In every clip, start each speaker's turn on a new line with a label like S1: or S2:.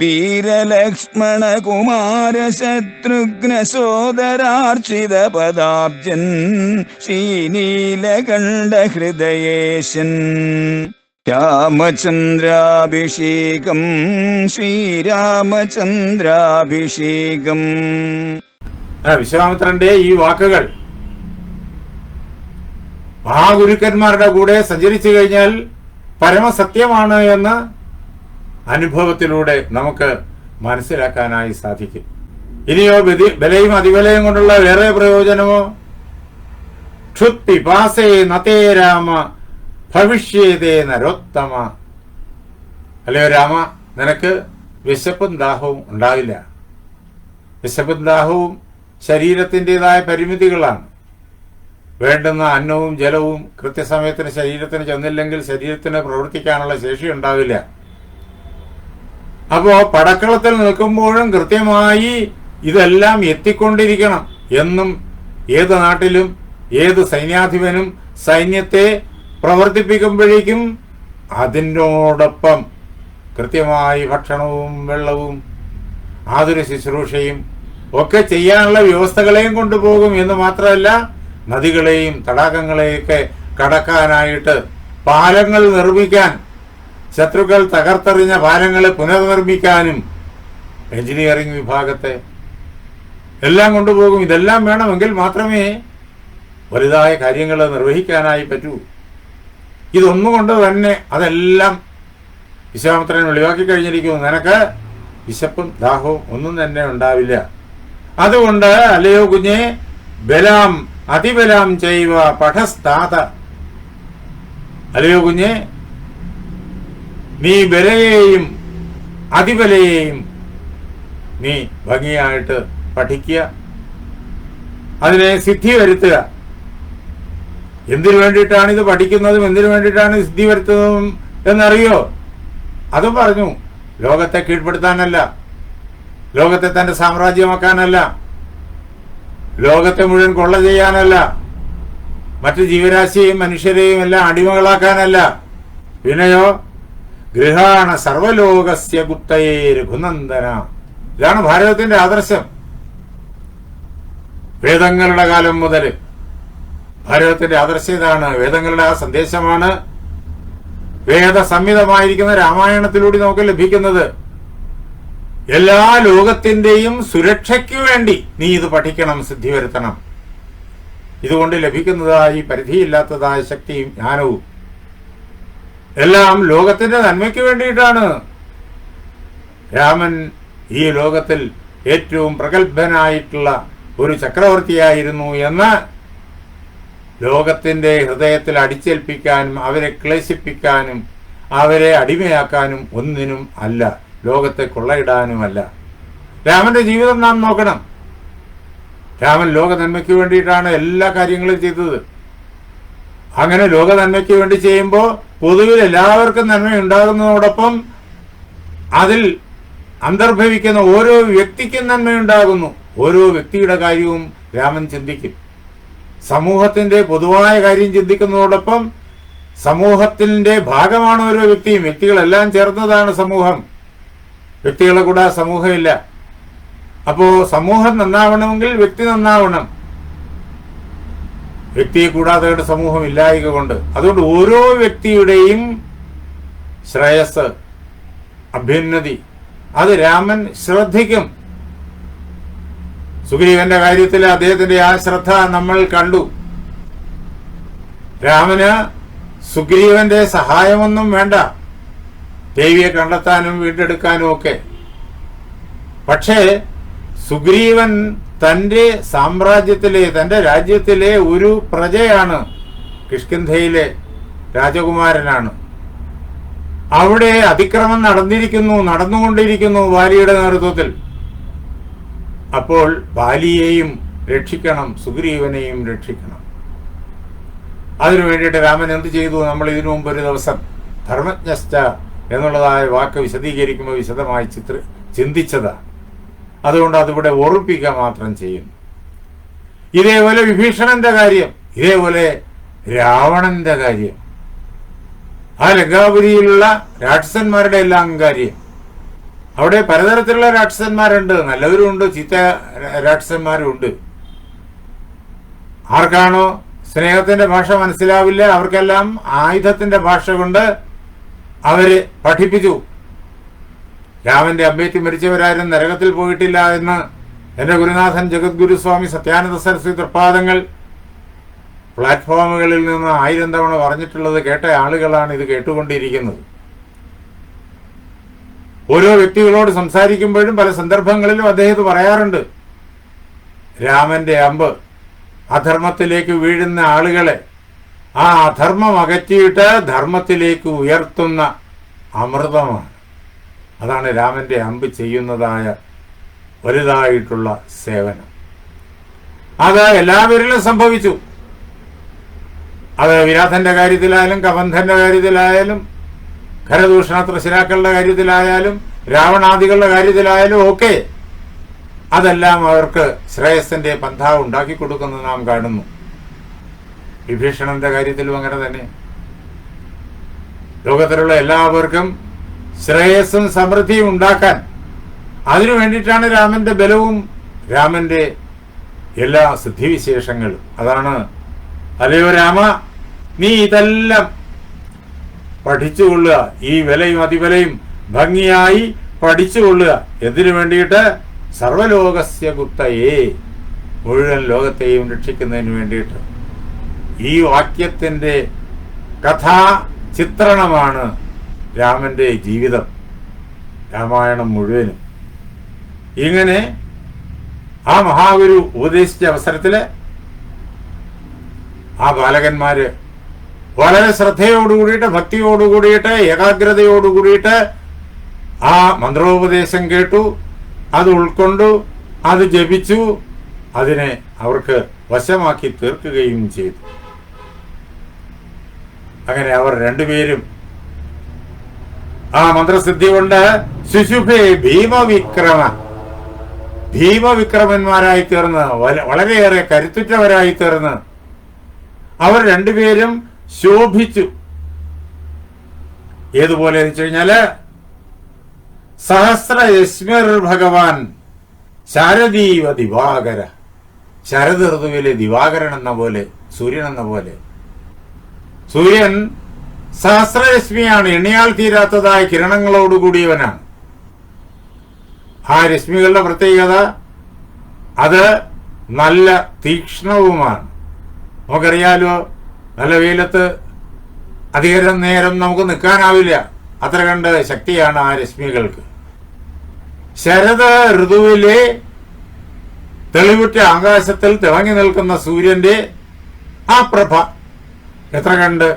S1: വീരലക്ഷ്മണ കുമാര ശത്രുഘ്ന സോദരാർച്ചിത പദാബ്ജൻ ശ്രീനീലകണ്ഠ ഹൃദയേശൻ രാമചന്ദ്രാഭിഷേകം ശ്രീരാമചന്ദ്രാഭിഷേകം.
S2: വിശ്വാമിത്രന്റെ ഈ വാക്കുകൾ മഹാഗുരുക്കന്മാരുടെ കൂടെ സഞ്ചരിച്ചു കഴിഞ്ഞാൽ പരമസത്യമാണ് എന്ന് അനുഭവത്തിലൂടെ നമുക്ക് മനസ്സിലാക്കാനായി സാധിക്കും. ഇനിയോ ബലി- ബലയും അതിബലയും കൊണ്ടുള്ള വേറെ പ്രയോജനമോ? ക്ഷുത്തി പാസേ നതേ രാമ ഭവിഷ്യതേ നരോത്തമ. അല്ലയോ രാമ നിനക്ക് വിശപ്പും ദാഹവും ഉണ്ടാവില്ല. വിശപ്പും ദാഹവും ശരീരത്തിന്റെതായ പരിമിതികളാണ്. വേണ്ടുന്ന അന്നവും ജലവും കൃത്യസമയത്തിന് ശരീരത്തിന് ചെന്നില്ലെങ്കിൽ ശരീരത്തിന് പ്രവർത്തിക്കാനുള്ള ശേഷി ഉണ്ടാവില്ല. അപ്പോ പടക്കളത്തിൽ നിൽക്കുമ്പോഴും കൃത്യമായി ഇതെല്ലാം എത്തിക്കൊണ്ടിരിക്കണം. എന്നും ഏത് നാട്ടിലും ഏത് സൈന്യാധിപനും സൈന്യത്തെ പ്രവർത്തിപ്പിക്കുമ്പോഴേക്കും അതിനോടൊപ്പം കൃത്യമായി ഭക്ഷണവും വെള്ളവും ആതുര ശുശ്രൂഷയും ഒക്കെ ചെയ്യാനുള്ള വ്യവസ്ഥകളെയും കൊണ്ടുപോകും എന്ന് മാത്രമല്ല നദികളെയും തടാകങ്ങളെയൊക്കെ കടക്കാനായിട്ട് പാലങ്ങൾ നിർമ്മിക്കാൻ ശത്രുക്കൾ തകർത്തെറിഞ്ഞ പാലങ്ങളെ പുനർനിർമ്മിക്കാനും എഞ്ചിനീയറിംഗ് വിഭാഗത്തെ എല്ലാം കൊണ്ടുപോകും. ഇതെല്ലാം വേണമെങ്കിൽ മാത്രമേ വലുതായ കാര്യങ്ങൾ നിർവഹിക്കാനായി പറ്റൂ. ഇതൊന്നുകൊണ്ട് തന്നെ അതെല്ലാം വിശ്വാമിത്രൻ ഒഴിവാക്കി കഴിഞ്ഞിരിക്കുന്നു. നിനക്ക് വിശപ്പും ദാഹവും ഒന്നും തന്നെ ഉണ്ടാവില്ല. അതുകൊണ്ട് അല്ലയോ കുഞ്ഞെ ബലാം അതിബലാം ചെയ്യുക പഠസ്താത അല്ലയോ കുഞ്ഞെ നീ വിലയെയും അതിവിലയെയും നീ ഭംഗിയായിട്ട് പഠിക്കുക. അതിനെ സിദ്ധി വരുത്തുക. എന്തിനു വേണ്ടിയിട്ടാണ് ഇത് പഠിക്കുന്നതും എന്തിനു വേണ്ടിയിട്ടാണ് സിദ്ധി വരുത്തുന്നതും എന്നറിയോ? അത് പറഞ്ഞു. ലോകത്തെ കീഴ്പ്പെടുത്താനല്ല. ലോകത്തെ തന്റെ സാമ്രാജ്യമാക്കാനല്ല. ലോകത്തെ മുഴുവൻ കൊള്ള ചെയ്യാനല്ല. മറ്റു ജീവരാശിയെയും മനുഷ്യരെയും എല്ലാം അടിമകളാക്കാനല്ല. പിന്നെയോ? ഗൃഹാണ സർവലോകസ്യ ഗുപ്തയേ രഘുനന്ദന. ഇതാണ് ഭാരതത്തിന്റെ ആദർശം. വേദങ്ങളുടെ കാലം മുതൽ ഭാരതത്തിന്റെ ആദർശം ഇതാണ്. വേദങ്ങളുടെ ആ സന്ദേശമാണ് വേദസംഹിതമായിരിക്കുന്ന രാമായണത്തിലൂടെ നമുക്ക് ലഭിക്കുന്നത്. എല്ലാ ലോകത്തിന്റെയും സുരക്ഷയ്ക്ക് വേണ്ടി നീ ഇത് പഠിക്കണം സിദ്ധി വരുത്തണം. ഇതുകൊണ്ട് ലഭിക്കുന്നതായി പരിധിയില്ലാത്തതായ ശക്തിയും ജ്ഞാനവും എല്ലാം ലോകത്തിന്റെ നന്മയ്ക്ക് വേണ്ടിയിട്ടാണ്. രാമൻ ഈ ലോകത്തിൽ ഏറ്റവും പ്രഗത്ഭനായിട്ടുള്ള ഒരു ചക്രവർത്തിയായിരുന്നു എന്ന് ലോകത്തിന്റെ ഹൃദയത്തിൽ അടിച്ചേൽപ്പിക്കാനും അവരെ ക്ലേശിപ്പിക്കാനും അവരെ അടിമയാക്കാനും ഒന്നിനും അല്ല ലോകത്തെ കൊള്ളയിടാനുമല്ല. രാമന്റെ ജീവിതം നാം നോക്കണം. രാമൻ ലോക നന്മയ്ക്ക് വേണ്ടിയിട്ടാണ് എല്ലാ കാര്യങ്ങളും ചെയ്തത്. അങ്ങനെ ലോക നന്മയ്ക്ക് വേണ്ടി ചെയ്യുമ്പോൾ പൊതുവിൽ എല്ലാവർക്കും നന്മ ഉണ്ടാകുന്നതോടൊപ്പം അതിൽ അന്തർഭവിക്കുന്ന ഓരോ വ്യക്തിക്കും നന്മയുണ്ടാകുന്നു. ഓരോ വ്യക്തിയുടെ കാര്യവും രാമൻ ചിന്തിക്കും. സമൂഹത്തിന്റെ പൊതുവായ കാര്യം ചിന്തിക്കുന്നതോടൊപ്പം സമൂഹത്തിന്റെ ഭാഗമാണ് ഓരോ വ്യക്തിയും. വ്യക്തികളെല്ലാം ചേർന്നതാണ് സമൂഹം. വ്യക്തികളെ കൂടെ സമൂഹമില്ല. അപ്പോ സമൂഹം നന്നാവണമെങ്കിൽ വ്യക്തി നന്നാവണം. വ്യക്തിയെ കൂടാതെ സമൂഹം ഇല്ലായക കൊണ്ട് അതുകൊണ്ട് ഓരോ വ്യക്തിയുടെയും ശ്രേയസ് അഭ്യുന്നതി. അത് രാമൻ ശ്രദ്ധിക്കും. സുഗ്രീവന്റെ കാര്യത്തിൽ അദ്ദേഹത്തിന്റെ ആ ശ്രദ്ധ നമ്മൾ കണ്ടു. രാമന് സുഗ്രീവന്റെ സഹായമൊന്നും വേണ്ട. ദേവിയെ കണ്ടെത്താനും വീണ്ടെടുക്കാനും ഒക്കെ. പക്ഷേ സുഗ്രീവൻ തന്റെ സാമ്രാജ്യത്തിലെ തന്റെ രാജ്യത്തിലെ ഒരു പ്രജയാണ് കിഷ്കിന്ധയിലെ രാജകുമാരനാണ്. അവിടെ അതിക്രമം നടന്നിരിക്കുന്നു നടന്നുകൊണ്ടിരിക്കുന്നു വാലിയുടെ നേതൃത്വത്തിൽ. അപ്പോൾ ബാലിയെയും രക്ഷിക്കണം സുഗ്രീവനെയും രക്ഷിക്കണം. അതിനു വേണ്ടിയിട്ട് രാമൻ എന്ത് ചെയ്തു? നമ്മൾ ഇതിനു മുമ്പ് ഒരു ദിവസം ധർമ്മജ്ഞശ്ച എന്നുള്ളതായ വാക്ക് വിശദീകരിക്കുമ്പോൾ വിശദമായി ചിത്ര ചിന്തിച്ചതാണ് അതുകൊണ്ട് അതിവിടെ ഓർപ്പിക്കുക മാത്രം ചെയ്യുന്നു. ഇതേപോലെ വിഭീഷണന്റെ കാര്യം ഇതേപോലെ രാവണന്റെ കാര്യം ആ ലങ്കാപുരിയിലുള്ള രാക്ഷസന്മാരുടെ എല്ലാം കാര്യം. അവിടെ പലതരത്തിലുള്ള രാക്ഷസന്മാരുണ്ട്. നല്ലവരുമുണ്ട് ചീത്ത രാക്ഷസന്മാരും ഉണ്ട്. ആർക്കാണോ സ്നേഹത്തിന്റെ ഭാഷ മനസ്സിലാവില്ല അവർക്കെല്ലാം ആയുധത്തിന്റെ ഭാഷ കൊണ്ട് അവർ പഠിപ്പിച്ചു. രാമന്റെ അമ്മേറ്റി മരിച്ചവരാരും നരകത്തിൽ പോയിട്ടില്ല എന്ന് എന്റെ ഗുരുനാഥൻ ജഗദ്ഗുരു സ്വാമി സത്യാനന്ദ സരസ്വതി തൃപ്പാദങ്ങൾ പ്ലാറ്റ്ഫോമുകളിൽ നിന്ന് ആയിരം തവണ പറഞ്ഞിട്ടുള്ളത് കേട്ട ആളുകളാണ് ഇത് കേട്ടുകൊണ്ടിരിക്കുന്നത്. ഓരോ വ്യക്തികളോട് സംസാരിക്കുമ്പോഴും പല സന്ദർഭങ്ങളിലും അദ്ദേഹം ഇത് പറയാറുണ്ട്. രാമന്റെ അമ്പ് അധർമ്മത്തിലേക്ക് വീഴുന്ന ആളുകളെ ആ അധർമ്മം അകറ്റിയിട്ട് ധർമ്മത്തിലേക്ക് ഉയർത്തുന്ന അമൃതമാണ്. അതാണ് രാമന്റെ അമ്പ് ചെയ്യുന്നതായ വലുതായിട്ടുള്ള സേവനം. അത് എല്ലാവരിലും സംഭവിച്ചു. അത് വിരാധന്റെ കാര്യത്തിലായാലും കബന്ധന്റെ കാര്യത്തിലായാലും ഖരദൂഷണ തൃശിരാക്കളുടെ കാര്യത്തിലായാലും രാവണാദികളുടെ കാര്യത്തിലായാലും ഒക്കെ അതെല്ലാം അവർക്ക് ശ്രേയസിന്റെ പന്ഥാവ് ഉണ്ടാക്കി കൊടുക്കുന്നത് നാം കാണുന്നു. വിഭീഷണന്റെ കാര്യത്തിലും അങ്ങനെ തന്നെ. ലോകത്തിലുള്ള എല്ലാവർക്കും ശ്രേയസ്സും സമൃദ്ധിയും ഉണ്ടാക്കാൻ. അതിനു വേണ്ടിയിട്ടാണ് രാമന്റെ ബലവും രാമന്റെ എല്ലാ സിദ്ധിവിശേഷങ്ങളും. അതാണ് അല്ലയോ രാമ നീ ഇതെല്ലാം പഠിച്ചുകൊള്ളുക. ഈ വിലയും അതിവിലയും ഭംഗിയായി പഠിച്ചുകൊള്ളുക. എന്തിനു വേണ്ടിയിട്ട്? സർവലോകസ്യ ഗുപ്തയെ മുഴുവൻ ലോകത്തെയും രക്ഷിക്കുന്നതിന് വേണ്ടിയിട്ട്. ഈ വാക്യത്തിന്റെ കഥാ ചിത്രണമാണ് രാമന്റെ ജീവിതം രാമായണം മുഴുവനും. ഇങ്ങനെ ആ മഹാഗുരു ഉപദേശിച്ച അവസരത്തിൽ ആ ബാലകന്മാര് വളരെ ശ്രദ്ധയോടുകൂടിയിട്ട് ഭക്തിയോടുകൂടിയിട്ട് ഏകാഗ്രതയോടുകൂടിയിട്ട് ആ മന്ത്രോപദേശം കേട്ടു അത് ഉൾക്കൊണ്ടു അത് ജപിച്ചു അതിനെ അവർക്ക് വശമാക്കി തീർക്കുകയും ചെയ്തു. അങ്ങനെ അവർ രണ്ടുപേരും ആ മന്ത്രസിദ്ധി കൊണ്ട് ശിശുഭേ ഭീമവിക്രമ. ഭീമവിക്രമന്മാരായി തീർന്ന് വളരെയേറെ കരുത്തുറ്റവരായി തീർന്ന്. അവർ രണ്ടുപേരും ശോഭിച്ചു. ഏതുപോലെ വെച്ച് കഴിഞ്ഞാൽ സഹസ്ര യശ്മിർ ഭഗവാൻ ശാരദീവ ദിവാകര. ശരത് ഋതുവിലെ ദിവാകരൻ എന്ന പോലെ സൂര്യൻ എന്ന പോലെ. സൂര്യൻ സഹസ്രരശ്മിയാണ് എണ്ണിയാൽ തീരാത്തതായ കിരണങ്ങളോടുകൂടിയവനാണ്. ആ രശ്മികളുടെ പ്രത്യേകത അത് നല്ല തീക്ഷ്ണവുമാണ്. നമുക്കറിയാലോ നല്ല വെയിലത്ത് അധികം നേരം നമുക്ക് നിൽക്കാനാവില്ല. അത്ര കണ്ട് ശക്തിയാണ് ആ രശ്മികൾക്ക് ശരത് ഋതുവിലെ തെളിവുറ്റ ആകാശത്തിൽ തിളങ്ങി നിൽക്കുന്ന സൂര്യന്റെ ആ പ്രഭ എത്ര കണ്ട്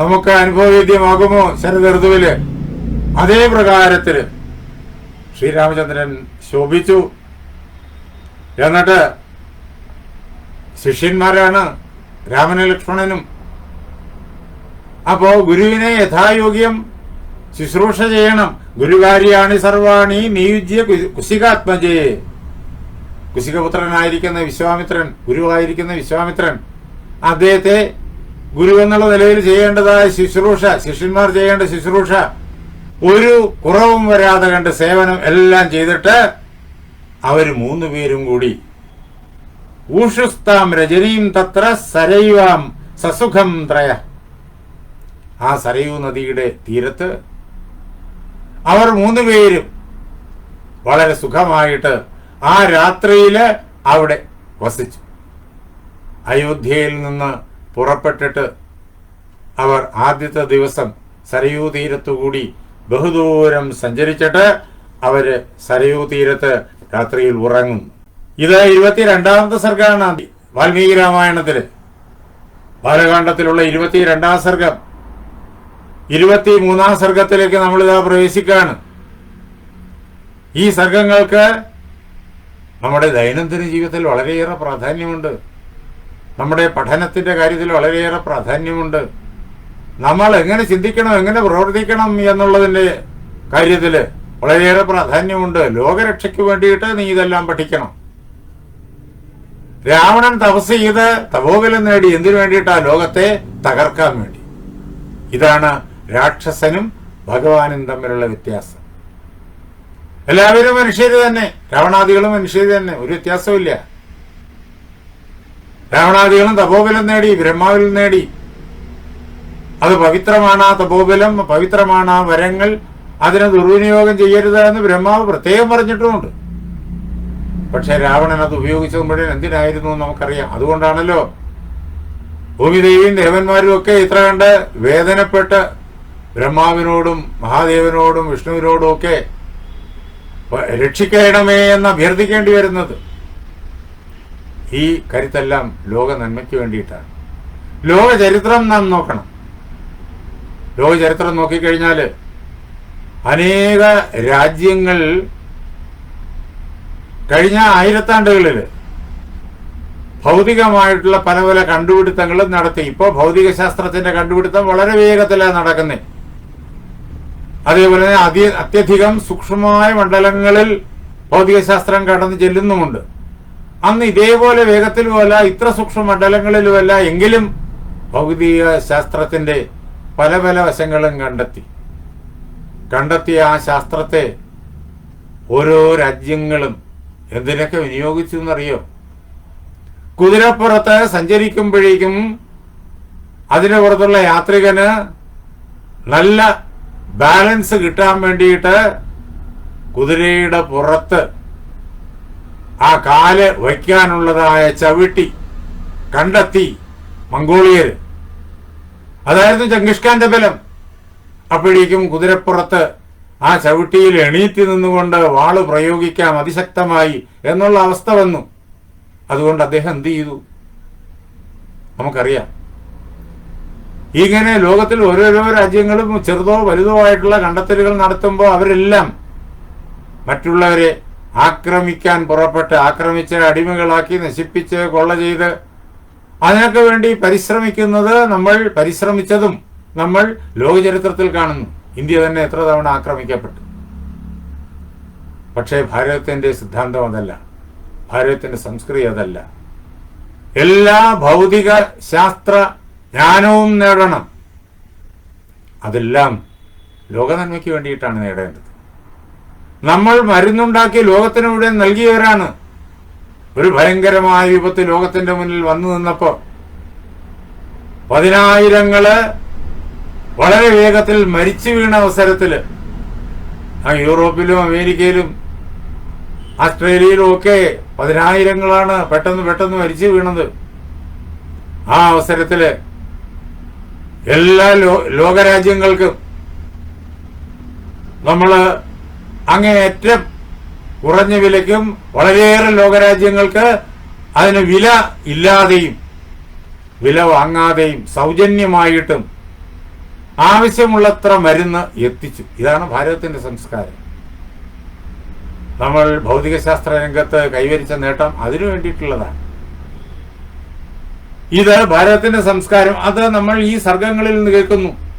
S2: നമുക്ക് അനുഭവവേദ്യമാകുമോ ശരത് ഋതുവിൽ അതേ പ്രകാരത്തിൽ ശ്രീരാമചന്ദ്രൻ ശോഭിച്ചു. എന്നിട്ട് ശിഷ്യന്മാരാണ് രാമനും ലക്ഷ്മണനും. അപ്പോ ഗുരുവിനെ യഥായോഗ്യം ശുശ്രൂഷ ചെയ്യണം. ഗുരുകാര്യാണി സർവാണി നിയുജ്യ കുശികാത്മജയെ കുശികപുത്രനായിരിക്കുന്ന വിശ്വാമിത്രൻ ഗുരുവായിരിക്കുന്ന വിശ്വാമിത്രൻ. അദ്ദേഹത്തെ ഗുരു എന്നുള്ള നിലയിൽ ചെയ്യേണ്ടതായ ശുശ്രൂഷ ശിഷ്യന്മാർ ചെയ്യേണ്ട ശുശ്രൂഷ ഒരു കുറവും വരാതെ കണ്ട് സേവനം എല്ലാം ചെയ്തിട്ട് അവർ മൂന്ന് പേരും കൂടി. ഊഷുസ്താം രജനീം തത്ര സരൈവാം സസുഖം ത്രയ. ആ സരയൂ നദിയുടെ തീരത്ത് അവർ മൂന്ന് പേരും വളരെ സുഖമായിട്ട് ആ രാത്രിയിൽ അവിടെ വസിച്ചു. അയോധ്യയിൽ നിന്ന് പുറപ്പെട്ടിട്ട് അവർ ആദ്യത്തെ ദിവസം സരയൂ തീരത്തുകൂടി ബഹുദൂരം സഞ്ചരിച്ചിട്ട് അവർ സരയൂ തീരത്ത് രാത്രിയിൽ ഉറങ്ങും. ഇത് ഇരുപത്തിരണ്ടാമത്തെ സർഗാണ് വാൽമീകി രാമായണത്തിൽ. ബാലകാണ്ഡത്തിലുള്ള ഇരുപത്തിരണ്ടാം സർഗം. ഇരുപത്തി മൂന്നാം സർഗത്തിലേക്ക് നമ്മൾ ഇതാ പ്രവേശിക്കുകയാണ് ഈ സർഗങ്ങൾക്ക് നമ്മുടെ ദൈനംദിന ജീവിതത്തിൽ വളരെയേറെ പ്രാധാന്യമുണ്ട്. നമ്മുടെ പഠനത്തിന്റെ കാര്യത്തിൽ വളരെയേറെ പ്രാധാന്യമുണ്ട്. നമ്മൾ എങ്ങനെ ചിന്തിക്കണം എങ്ങനെ പ്രവർത്തിക്കണം എന്നുള്ളതിന്റെ കാര്യത്തിൽ വളരെയേറെ പ്രാധാന്യമുണ്ട്. ലോകരക്ഷയ്ക്ക് വേണ്ടിയിട്ട് നീ ഇതെല്ലാം പഠിക്കണം. രാവണൻ തപസ് ചെയ്ത് തപോബലം നേടി എന്തിനു വേണ്ടിയിട്ടാ ലോകത്തെ തകർക്കാൻ വേണ്ടി? ഇതാണ് രാക്ഷസനും ഭഗവാനും തമ്മിലുള്ള വ്യത്യാസം. എല്ലാവരും മനുഷ്യര് തന്നെ. രാവണാദികളും മനുഷ്യര് തന്നെ. ഒരു വ്യത്യാസമില്ല രാവണാദികളും തപോബലം നേടി ബ്രഹ്മാവിൽ നേടി. അത് പവിത്രമാണ് ആ തപോബലം പവിത്രമാണ് ആ വരങ്ങൾ. അതിനെ ദുർവിനിയോഗം ചെയ്യരുത് എന്ന് ബ്രഹ്മാവ് പ്രത്യേകം പറഞ്ഞിട്ടുമുണ്ട്. പക്ഷെ രാവണൻ അത് ഉപയോഗിച്ചത് മുഴുവൻ എന്തിനായിരുന്നു നമുക്കറിയാം. അതുകൊണ്ടാണല്ലോ ഭൂമിദേവിയും ദേവന്മാരും ഒക്കെ ഇത്ര കണ്ട് വേദനപ്പെട്ട് ബ്രഹ്മാവിനോടും മഹാദേവനോടും വിഷ്ണുവിനോടും ഒക്കെ രക്ഷിക്കണമേ എന്ന് അഭ്യർത്ഥിക്കേണ്ടി വരുന്നത്. ഈ കരുത്തെല്ലാം ലോക നന്മയ്ക്ക് വേണ്ടിയിട്ടാണ്. ലോക ചരിത്രം നാം നോക്കണം. ലോക ചരിത്രം നോക്കിക്കഴിഞ്ഞാൽ അനേക രാജ്യങ്ങൾ കഴിഞ്ഞ ആയിരത്താണ്ടുകളിൽ ഭൗതികമായിട്ടുള്ള പല പല കണ്ടുപിടുത്തങ്ങളും നടത്തി. ഇപ്പോൾ ഭൗതിക ശാസ്ത്രത്തിന്റെ കണ്ടുപിടുത്തം വളരെ വേഗത്തിലാണ് നടക്കുന്നത് അതേപോലെ തന്നെ അതി അത്യധികം സൂക്ഷ്മമായ മണ്ഡലങ്ങളിൽ ഭൗതികശാസ്ത്രം കടന്നു ചെല്ലുന്നുമുണ്ട്. അന്ന് ഇതേപോലെ വേഗത്തിലുമല്ല ഇത്ര സൂക്ഷ്മ മണ്ഡലങ്ങളിലുമല്ല എങ്കിലും ഭൗതിക ശാസ്ത്രത്തിന്റെ പല പല വശങ്ങളും കണ്ടെത്തി. കണ്ടെത്തിയ ആ ശാസ്ത്രത്തെ ഓരോ രാജ്യങ്ങളും എന്തിനൊക്കെ വിനിയോഗിച്ചു എന്നറിയോ? കുതിരപ്പുറത്ത് സഞ്ചരിക്കുമ്പോഴേക്കും അതിന് പുറത്തുള്ള യാത്രികന് നല്ല ബാലൻസ് കിട്ടാൻ വേണ്ടിയിട്ട് കുതിരയുടെ പുറത്ത് ആ കാൽ വയ്ക്കാനുള്ളതായ ചവിട്ടി കണ്ടെത്തി മംഗോളിയര് അതായിരുന്നു ചങ്കിഷ്ഖാന്റെ ബലം. അപ്പോഴേക്കും കുതിരപ്പുറത്ത് ആ ചവിട്ടിയിൽ എണീറ്റി നിന്നുകൊണ്ട് വാൾ പ്രയോഗിക്കാം അതിശക്തമായി എന്നുള്ള അവസ്ഥ വന്നു. അതുകൊണ്ട് അദ്ദേഹം എന്ത് ചെയ്തു? നമുക്കറിയാം. ഇങ്ങനെ ലോകത്തിൽ ഓരോരോ രാജ്യങ്ങളും ചെറുതോ വലുതോ ആയിട്ടുള്ള കണ്ടെത്തലുകൾ നടത്തുമ്പോൾ അവരെല്ലാം മറ്റുള്ളവരെ ആക്രമിക്കാൻ പുറപ്പെട്ട് ആക്രമിച്ച് അടിമകളാക്കി നശിപ്പിച്ച് കൊള്ള ചെയ്ത് അതിനൊക്കെ വേണ്ടി പരിശ്രമിക്കുന്നത് നമ്മൾ പരിശ്രമിച്ചതും നമ്മൾ ലോകചരിത്രത്തിൽ കാണുന്നു. ഇന്ത്യ തന്നെ എത്ര തവണ ആക്രമിക്കപ്പെട്ടു. പക്ഷേ ഭാരതത്തിന്റെ സിദ്ധാന്തം അതല്ല. ഭാരതത്തിന്റെ സംസ്കൃതി അതല്ല. എല്ലാ ഭൗതിക ശാസ്ത്ര ജ്ഞാനവും നേടണം. അതെല്ലാം ലോകനന്മയ്ക്ക് വേണ്ടിയിട്ടാണ് നേടേണ്ടത്. നമ്മൾ മരുന്നുണ്ടാക്കി ലോകത്തിന് മുഴുവൻ നൽകിയവരാണ്. ഒരു ഭയങ്കരമായ വിപത്ത് ലോകത്തിന്റെ മുന്നിൽ വന്നു നിന്നപ്പോ പതിനായിരങ്ങൾ വളരെ വേഗത്തിൽ മരിച്ചു വീണ അവസരത്തിൽ ആ യൂറോപ്പിലും അമേരിക്കയിലും ഓസ്ട്രേലിയയിലും ഒക്കെ പതിനായിരങ്ങളാണ് പെട്ടെന്ന് പെട്ടെന്ന് മരിച്ചു വീണത്. ആ അവസരത്തിൽ എല്ലാ ലോകരാജ്യങ്ങൾക്കും നമ്മൾ അങ്ങേയറ്റം കുറഞ്ഞ വിലയ്ക്കും വളരെയേറെ ലോകരാജ്യങ്ങൾക്ക് അതിന് വില ഇല്ലാതെയും വില വാങ്ങാതെയും സൗജന്യമായിട്ടും ആവശ്യമുള്ളത്ര മരുന്ന് എത്തിച്ചു. ഇതാണ് ഭാരതത്തിന്റെ സംസ്കാരം. നമ്മൾ ഭൗതികശാസ്ത്ര രംഗത്ത് കൈവരിച്ച നേട്ടം അതിനു വേണ്ടിയിട്ടുള്ളതാണ്. ഇത് ഭാരതത്തിന്റെ സംസ്കാരം. അത് നമ്മൾ ഈ സർഗങ്ങളിൽ നിന്ന് കേൾക്കുന്നു.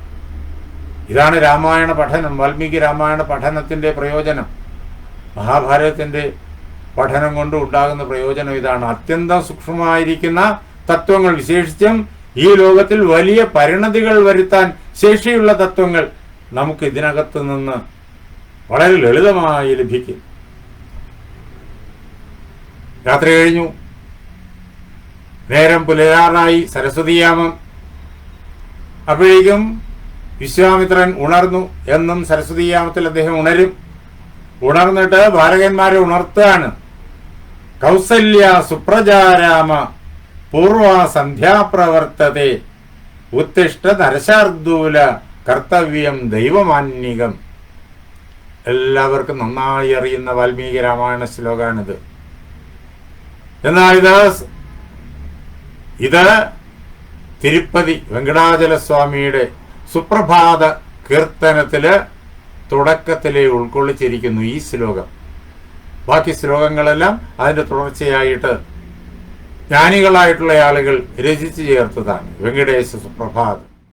S2: ഇതാണ് രാമായണ പഠനം വാൽമീകി രാമായണ പഠനത്തിന്റെ പ്രയോജനം. മഹാഭാരതത്തിന്റെ പഠനം കൊണ്ട് ഉണ്ടാകുന്ന പ്രയോജനം ഇതാണ്. അത്യന്തം സൂക്ഷ്മമായിരിക്കുന്ന തത്വങ്ങൾ വിശേഷിച്ചും ഈ ലോകത്തിൽ വലിയ പരിണതികൾ വരുത്താൻ ശേഷിയുള്ള തത്വങ്ങൾ നമുക്ക് ഇതിനകത്ത് നിന്ന് വളരെ ലളിതമായി ലഭിക്കും. രാത്രി കഴിഞ്ഞു. നേരം പുലരാറായി. സരസ്വതിയാമം അപ്പോഴേക്കും വിശ്വാമിത്രൻ ഉണർന്നു എന്നും സരസ്വതിയാമത്തിൽ അദ്ദേഹം ഉണരും. ഉണർന്നിട്ട് ബാലകന്മാരെ ഉണർത്തുകയാണ്. കൗസല്യ സുപ്രജാരാമ പൂർവ സന്ധ്യാപ്രവർത്തതെ ഉത്തിഷ്ട നരശാർദൂല കർത്തവ്യം ദൈവമാന്യകം. എല്ലാവർക്കും നന്നായി അറിയുന്ന വാൽമീകി രാമായണ ശ്ലോകാണിത്. എന്നാൽ ഇത് ഇത് തിരുപ്പതി വെങ്കടാചലസ്വാമിയുടെ സുപ്രഭാത കീർത്തനത്തിൽ തുടക്കത്തിലെ ഉൾക്കൊള്ളിച്ചിരിക്കുന്നു ഈ ശ്ലോകം. ബാക്കി ശ്ലോകങ്ങളെല്ലാം അതിന്റെ തുടർച്ചയായിട്ട് ജ്ഞാനികളായിട്ടുള്ള ആളുകൾ രചിച്ചു ചേർത്തതാണ്. വെങ്കടേശ സുപ്രഭാതം.